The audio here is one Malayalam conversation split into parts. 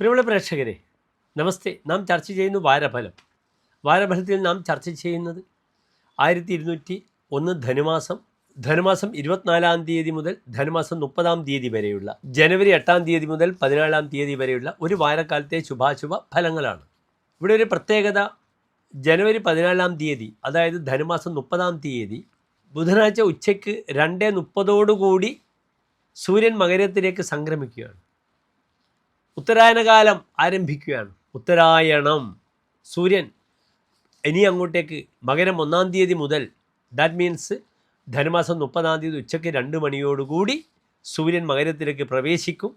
പ്രിയമുള്ള പ്രേക്ഷകരെ നമസ്തേ. നാം ചർച്ച ചെയ്യുന്നു വാരഫലം. വാരഫലത്തിൽ നാം ചർച്ച ചെയ്യുന്നത് ആയിരത്തി ഇരുന്നൂറ്റി ഒന്ന് ധനുമാസം. ധനുമാസം ഇരുപത്തിനാലാം തീയതി മുതൽ ധനുമാസം മുപ്പതാം തീയതി വരെയുള്ള ജനുവരി എട്ടാം തീയതി മുതൽ പതിനാലാം തീയതി വരെയുള്ള ഒരു വാരക്കാലത്തെ ശുഭാശുഭ ഫലങ്ങളാണ്. ഇവിടെ ഒരു പ്രത്യേകത ജനുവരി പതിനാലാം തീയതി അതായത് ധനുമാസം മുപ്പതാം തീയതി ബുധനാഴ്ച ഉച്ചയ്ക്ക് രണ്ട് മുപ്പതോടുകൂടി സൂര്യൻ മകരത്തിലേക്ക് സംക്രമിക്കുകയാണ്. ഉത്തരായനകാലം ആരംഭിക്കുകയാണ്. ഉത്തരായണം. സൂര്യൻ ഇനി അങ്ങോട്ടേക്ക് മകരം ഒന്നാം തീയതി മുതൽ ദാറ്റ് മീൻസ് ധനുമാസം മുപ്പതാം തീയതി ഉച്ചയ്ക്ക് രണ്ട് മണിയോടുകൂടി സൂര്യൻ മകരത്തിലേക്ക് പ്രവേശിക്കും.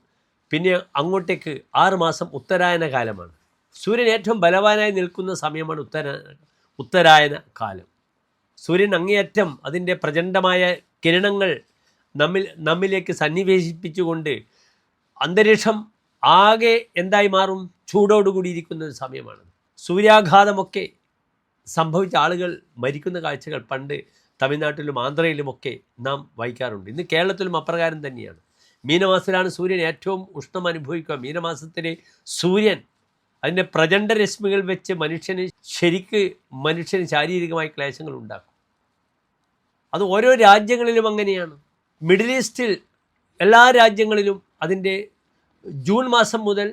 പിന്നെ അങ്ങോട്ടേക്ക് ആറ് മാസം ഉത്തരായന കാലമാണ് സൂര്യൻ ഏറ്റവും ബലവാനായി നിൽക്കുന്ന സമയമാണ് ഉത്തര ഉത്തരായന കാലം. സൂര്യൻ അങ്ങേയറ്റം അതിന്റെ പ്രചണ്ഡമായ കിരണങ്ങൾ നമ്മിൽ നമ്മിലേക്ക് സന്നിവേശിപ്പിച്ചുകൊണ്ട് അന്തരീക്ഷം ആകെ എന്തായി മാറും? ചൂടോടുകൂടിയിരിക്കുന്ന ഒരു സമയമാണ്. സൂര്യാഘാതമൊക്കെ സംഭവിച്ച ആളുകൾ മരിക്കുന്ന കാഴ്ചകൾ പണ്ട് തമിഴ്നാട്ടിലും ആന്ധ്രയിലുമൊക്കെ നാം വായിക്കാറുണ്ട്. ഇന്ന് കേരളത്തിലും അപ്രകാരം തന്നെയാണ്. മീനമാസത്തിലാണ് സൂര്യൻ ഏറ്റവും ഉഷ്ണം അനുഭവിക്കുക മീനമാസത്തിലെ സൂര്യൻ അതിന്റെ പ്രചണ്ഡ രശ്മികൾ വെച്ച് മനുഷ്യന് ശരിക്ക് മനുഷ്യന് ശാരീരികമായി ക്ലേശങ്ങൾ ഉണ്ടാക്കും. അത് ഓരോ രാജ്യങ്ങളിലും അങ്ങനെയാണ്. മിഡിൽ ഈസ്റ്റിൽ എല്ലാ രാജ്യങ്ങളിലും അതിന്റെ ജൂൺ മാസം മുതൽ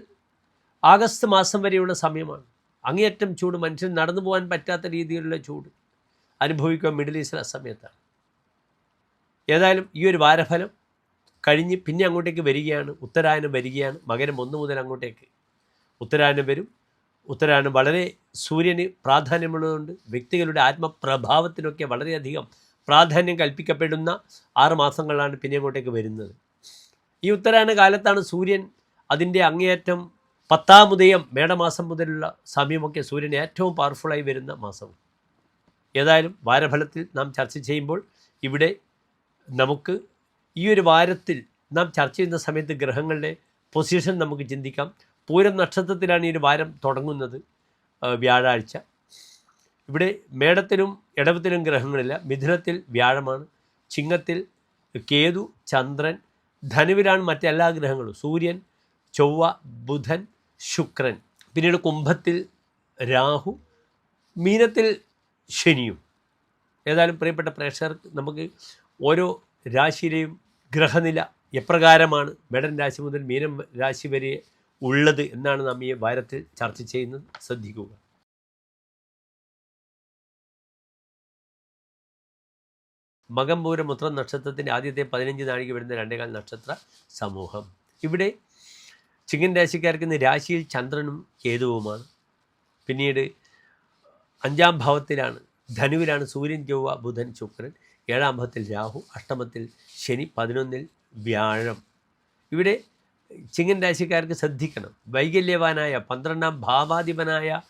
ആഗസ്റ്റ് മാസം വരെയുള്ള സമയമാണ്. അങ്ങേയറ്റം ചൂട് മനുഷ്യൻ നടന്നു പോകാൻ പറ്റാത്ത രീതിയിലുള്ള ചൂട് അനുഭവിക്കുക മിഡിൽ ഈസ്റ്റിൽ ആ സമയത്താണ്. ഏതായാലും ഈ ഒരു വാരഫലം കഴിഞ്ഞ് പിന്നെ അങ്ങോട്ടേക്ക് വരികയാണ് ഉത്തരായനം വരികയാണ്. മകരം ഒന്ന് മുതൽ അങ്ങോട്ടേക്ക് ഉത്തരായനം വരും. ഉത്തരായനം വളരെ സൂര്യന് പ്രാധാന്യമുള്ളതുകൊണ്ട് വ്യക്തികളുടെ ആത്മപ്രഭാവത്തിനൊക്കെ വളരെയധികം പ്രാധാന്യം കൽപ്പിക്കപ്പെടുന്ന ആറ് മാസങ്ങളാണ് പിന്നെ അങ്ങോട്ടേക്ക് വരുന്നത്. ഈ ഉത്തരായന കാലത്താണ് സൂര്യൻ അതിന്റെ അങ്ങേയറ്റം പത്താം ഉദയം മേടമാസം മുതലുള്ള സമയമൊക്കെ സൂര്യൻ ഏറ്റവും പവർഫുള്ളായി വരുന്ന മാസം ഏതായാലും വാരഫലത്തിൽ നാം ചർച്ച ചെയ്യുമ്പോൾ ഇവിടെ നമുക്ക് ഈ ഒരു വാരത്തിൽ നാം ചർച്ച ചെയ്യുന്ന സമയത്ത് ഗ്രഹങ്ങളുടെ പൊസിഷൻ നമുക്ക് ചിന്തിക്കാം. പൂരം നക്ഷത്രത്തിലാണ് ഈ ഒരു വാരം തുടങ്ങുന്നത് വ്യാഴാഴ്ച. ഇവിടെ മേടത്തിലും ഇടവത്തിലും ഗ്രഹങ്ങളില്ല. മിഥുനത്തിൽ വ്യാഴമാണ് ചിങ്ങത്തിൽ കേതു ചന്ദ്രൻ ധനുവിലാണ് മറ്റെല്ലാ ഗ്രഹങ്ങളും. സൂര്യൻ ചൊവ്വ ബുധൻ ശുക്രൻ. പിന്നീട് കുംഭത്തിൽ രാഹു മീനത്തിൽ ശനിയും. ഏതായാലും പ്രിയപ്പെട്ട പ്രേക്ഷകർക്ക് നമുക്ക് ഓരോ രാശിയിലെയും ഗ്രഹനില എപ്രകാരമാണ് മേടൻ രാശി മുതൽ മീനം രാശി വരെ ഉള്ളത് എന്നാണ് നാം ഈ വാരത്തിൽ ചർച്ച ചെയ്യുന്നത്. ശ്രദ്ധിക്കുക. മകമ്പൂരം ഉത്രം നക്ഷത്രത്തിന്റെ ആദ്യത്തെ പതിനഞ്ച് നാഴിക വരുന്ന രണ്ടേകാൽ നക്ഷത്ര സമൂഹം. ഇവിടെ ചിങ്ങൻ രാശിക്കാർക്ക് ഇന്ന് രാശിയിൽ ചന്ദ്രനും കേതുവുമാണ്. പിന്നീട് അഞ്ചാം ഭാവത്തിലാണ് ധനുവിലാണ് സൂര്യൻ ചൊവ്വ ബുധൻ ശുക്രൻ. ഏഴാം ഭാവത്തിൽ രാഹു അഷ്ടമത്തിൽ ശനി പതിനൊന്നിൽ വ്യാഴം. ഇവിടെ ചിങ്ങൻ രാശിക്കാർക്ക് ശ്രദ്ധിക്കണം. വൈകല്യവാനായ പന്ത്രണ്ടാം ഭാവാധിപനായ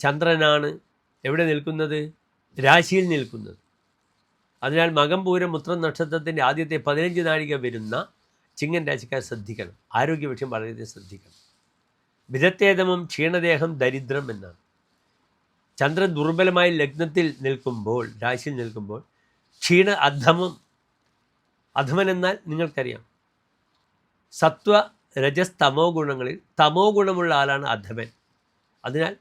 ചന്ദ്രനാണ് എവിടെ നിൽക്കുന്നത്? രാശിയിൽ നിൽക്കുന്നത്. അതിനാൽ മകം പൂരം ഉത്രം നക്ഷത്രത്തിന്റെ ആദ്യത്തെ പതിനഞ്ച് നാഴിക വരുന്ന ചിങ്ങൻ രാശിക്കാർ ശ്രദ്ധിക്കണം. ആരോഗ്യ വിഷയം വളരെയധികം ശ്രദ്ധിക്കണം. വിധത്തേതമം ക്ഷീണദേഹം ദരിദ്രം എന്നാണ്. ചന്ദ്രൻ ദുർബലമായി ലഗ്നത്തിൽ നിൽക്കുമ്പോൾ രാശിയിൽ നിൽക്കുമ്പോൾ ക്ഷീണ അധമം അധമൻ എന്നാൽ നിങ്ങൾക്കറിയാം. സത്വ രജസ് തമോ ഗുണങ്ങളിൽ തമോ ഗുണമുള്ള ആളാണ് അധമൻ. അതിനാൽ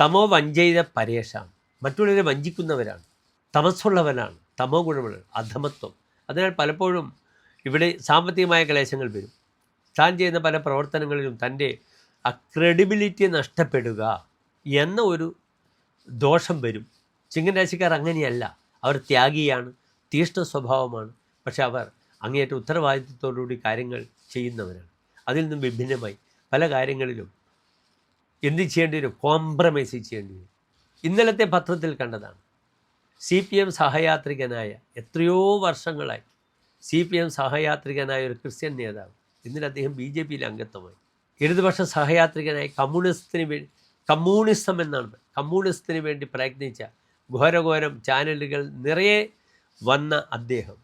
തമോ വഞ്ചയിത പരേഷാണ് മറ്റുള്ളവരെ വഞ്ചിക്കുന്നവരാണ്. തമസ്സുള്ളവനാണ്. തമോ ഗുണമുള്ള അധമത്വം. അതിനാൽ പലപ്പോഴും ഇവിടെ സാമ്പത്തികമായ ക്ലേശങ്ങൾ വരും. താൻ ചെയ്യുന്ന പല പ്രവർത്തനങ്ങളിലും തന്റെ ആ ക്രെഡിബിലിറ്റി നഷ്ടപ്പെടുക എന്ന ഒരു ദോഷം വരും. ചിങ്ങൻ രാശിക്കാർ അങ്ങനെയല്ല. അവർ ത്യാഗിയാണ് തീഷ്ണ സ്വഭാവമാണ്. പക്ഷെ അവർ അങ്ങേയറ്റം ഉത്തരവാദിത്വത്തോടുകൂടി കാര്യങ്ങൾ ചെയ്യുന്നവരാണ്. അതിൽ നിന്നും വിഭിന്നമായി പല കാര്യങ്ങളിലും എന്ത് ചെയ്യേണ്ടി വരും? കോംപ്രമൈസ് ചെയ്യേണ്ടി വരും. ഇന്നലത്തെ പത്രത്തിൽ കണ്ടതാണ്. സി പി എം സഹയാത്രികനായ എത്രയോ വർഷങ്ങളായി സി പി എം സഹയാത്രികനായ ഒരു ക്രിസ്ത്യൻ നേതാവ്. ഇന്നലെ അദ്ദേഹം ബി ജെ പിയിൽ അംഗത്വമായി. ഇടതുപക്ഷ സഹയാത്രികനായി കമ്മ്യൂണിസത്തിന് വേണ്ടി കമ്മ്യൂണിസം എന്നാണ്. കമ്മ്യൂണിസത്തിന് വേണ്ടി പ്രയത്നിച്ച ഘോരഘോരം ചാനലുകൾ നിറയെ വന്ന അദ്ദേഹം.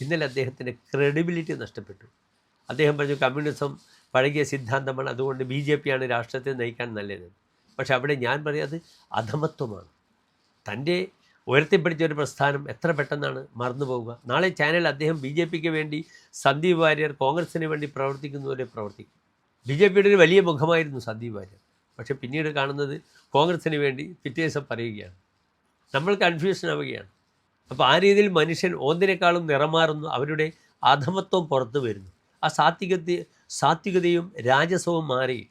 ഇന്നലെ അദ്ദേഹത്തിന്റെ ക്രെഡിബിലിറ്റി നഷ്ടപ്പെട്ടു. അദ്ദേഹം പറഞ്ഞു കമ്മ്യൂണിസം പഴകിയ സിദ്ധാന്തമാണ്. അതുകൊണ്ട് ബി ജെ പിയാണ് രാഷ്ട്രത്തെ നയിക്കാൻ നല്ലത്. പക്ഷെ അവിടെ ഞാൻ പറയാത് അധമത്വമാണ്. തന്റെ ഉയർത്തിപ്പിടിച്ച ഒരു പ്രസ്ഥാനം എത്ര പെട്ടെന്നാണ് മറന്നുപോകുക നാളെ ചാനൽ അദ്ദേഹം ബി ജെ പിക്ക് വേണ്ടി സന്ദീപ് വാര്യർ കോൺഗ്രസിന് വേണ്ടി പ്രവർത്തിക്കുന്നവരെ പ്രവർത്തിക്കും. ബി ജെ പിയുടെ ഒരു വലിയ മുഖമായിരുന്നു സന്ദീപ് വാര്യർ. പക്ഷെ പിന്നീട് കാണുന്നത് കോൺഗ്രസിന് വേണ്ടി പിറ്റേ ദിവസം പറയുകയാണ്. നമ്മൾ കൺഫ്യൂഷൻ ആവുകയാണ്. അപ്പോൾ ആ രീതിയിൽ മനുഷ്യൻ ഒന്നിനേക്കാളും നിറമാറുന്നു അവരുടെ അധമത്വം പുറത്തു വരുന്നു. ആ സാത്വികത സാത്വികതയും രാജസവും മാറി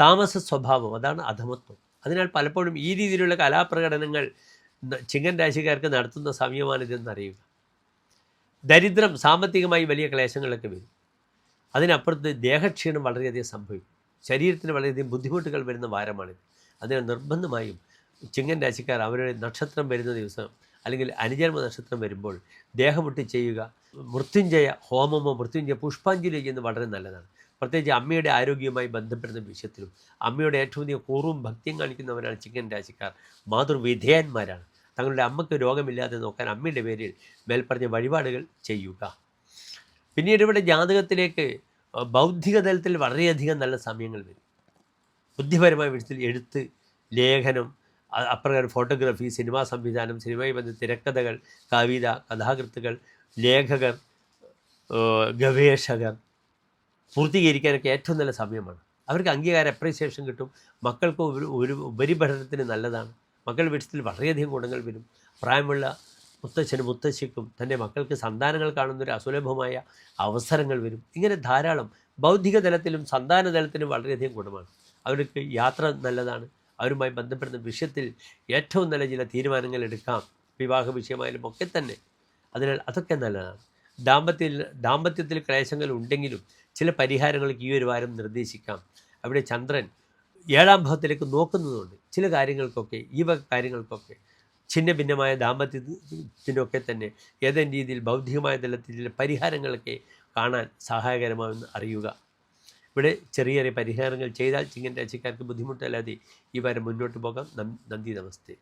താമസ സ്വഭാവം അതാണ് അധമത്വം. അതിനാൽ പലപ്പോഴും ഈ രീതിയിലുള്ള കലാപ്രകടനങ്ങൾ ചിങ്ങൻ രാശിക്കാർക്ക് നടത്തുന്ന സമയമാണിതെന്നറിയുക ദരിദ്രം സാമ്പത്തികമായി വലിയ ക്ലേശങ്ങളൊക്കെ വരും. അതിനപ്പുറത്ത് ദേഹക്ഷീണം വളരെയധികം സംഭവിക്കും. ശരീരത്തിന് വളരെയധികം ബുദ്ധിമുട്ടുകൾ വരുന്ന വാരമാണിത്. അതിനാൽ നിർബന്ധമായും ചിങ്ങൻ രാശിക്കാർ അവരുടെ നക്ഷത്രം വരുന്ന ദിവസം അല്ലെങ്കിൽ അനുജന്മ നക്ഷത്രം വരുമ്പോൾ ദേഹമുട്ടി ചെയ്യുക മൃത്യുഞ്ജയ ഹോമമോ മൃത്യുഞ്ജയ പുഷ്പാഞ്ജലി ചെയ്യുന്നത് വളരെ നല്ലതാണ്. പ്രത്യേകിച്ച് അമ്മയുടെ ആരോഗ്യവുമായി ബന്ധപ്പെടുന്ന വിഷയത്തിലും അമ്മയുടെ ഏറ്റവും അധികം കൂറും ഭക്തിയും കാണിക്കുന്നവരാണ് ചിക്കൻ രാശിക്കാർ. മാതൃവിധേയന്മാരാണ്. തങ്ങളുടെ അമ്മയ്ക്ക് രോഗമില്ലാതെ നോക്കാൻ അമ്മയുടെ പേരിൽ മേൽപ്പറഞ്ഞ വഴിപാടുകൾ ചെയ്യുക. പിന്നീട് ഇവിടെ ജാതകത്തിലേക്ക് ബൗദ്ധിക തലത്തിൽ വളരെയധികം നല്ല സമയങ്ങൾ വരും. ബുദ്ധിപരമായ വിഷയത്തിൽ എഴുത്ത് ലേഖനം അപ്രകാരം ഫോട്ടോഗ്രാഫി സിനിമാ സംവിധാനം സിനിമയിൽ ബന്ധ തിരക്കഥകൾ കവിത കഥാകൃത്തുകൾ ലേഖകർ ഗവേഷകർ പൂർത്തീകരിക്കാനൊക്കെ ഏറ്റവും നല്ല സമയമാണ്. അവർക്ക് അംഗീകാരം അപ്രീസിയേഷൻ കിട്ടും. മക്കൾക്ക് ഒരു ഒരു ഉപരിപഠനത്തിന് നല്ലതാണ്. മക്കളുടെ വീട്ടിൽ വളരെയധികം ഗുണങ്ങൾ വരും. പ്രായമുള്ള മുത്തച്ഛനും മുത്തശ്ശിക്കും തന്റെ മക്കൾക്ക് സന്താനങ്ങൾ കാണുന്നൊരു അസുലഭമായ അവസരങ്ങൾ വരും. ഇങ്ങനെ ധാരാളം ബൗദ്ധിക തലത്തിലും സന്താന തലത്തിലും വളരെയധികം ഗുണമാണ്. അവർക്ക് യാത്ര നല്ലതാണ്. അവരുമായി ബന്ധപ്പെടുന്ന വിഷയത്തിൽ ഏറ്റവും നല്ല ചില തീരുമാനങ്ങൾ എടുക്കാം. വിവാഹ വിഷയമായാലും ഒക്കെ തന്നെ. അതിനാൽ അതൊക്കെ നല്ലതാണ്. ദാമ്പത്യ ദാമ്പത്യത്തിൽ ക്ലേശങ്ങൾ ഉണ്ടെങ്കിലും ചില പരിഹാരങ്ങൾക്ക് ഈ ഒരു വാരം നിർദ്ദേശിക്കാം. അവിടെ ചന്ദ്രൻ ഏഴാം ഭാവത്തിലേക്ക് നോക്കുന്നതുകൊണ്ട് ചില കാര്യങ്ങൾക്കൊക്കെ ഈ വക കാര്യങ്ങൾക്കൊക്കെ ഛിന്ന ഭിന്നമായ ദാമ്പത്യത്തിനൊക്കെ തന്നെ ഏതെങ്കിലും രീതിയിൽ ബൗദ്ധികമായ തലത്തിൽ ചില പരിഹാരങ്ങളൊക്കെ കാണാൻ സഹായകരമാണെന്ന് അറിയുക. ഇവിടെ ചെറിയ ചെറിയ പരിഹാരങ്ങൾ ചെയ്താൽ ചിങ്ങൻ രാശിക്കാർക്ക് ബുദ്ധിമുട്ടല്ലാതെ ഈ വാരം മുന്നോട്ട് പോകാം. നന്ദി നമസ്തേ.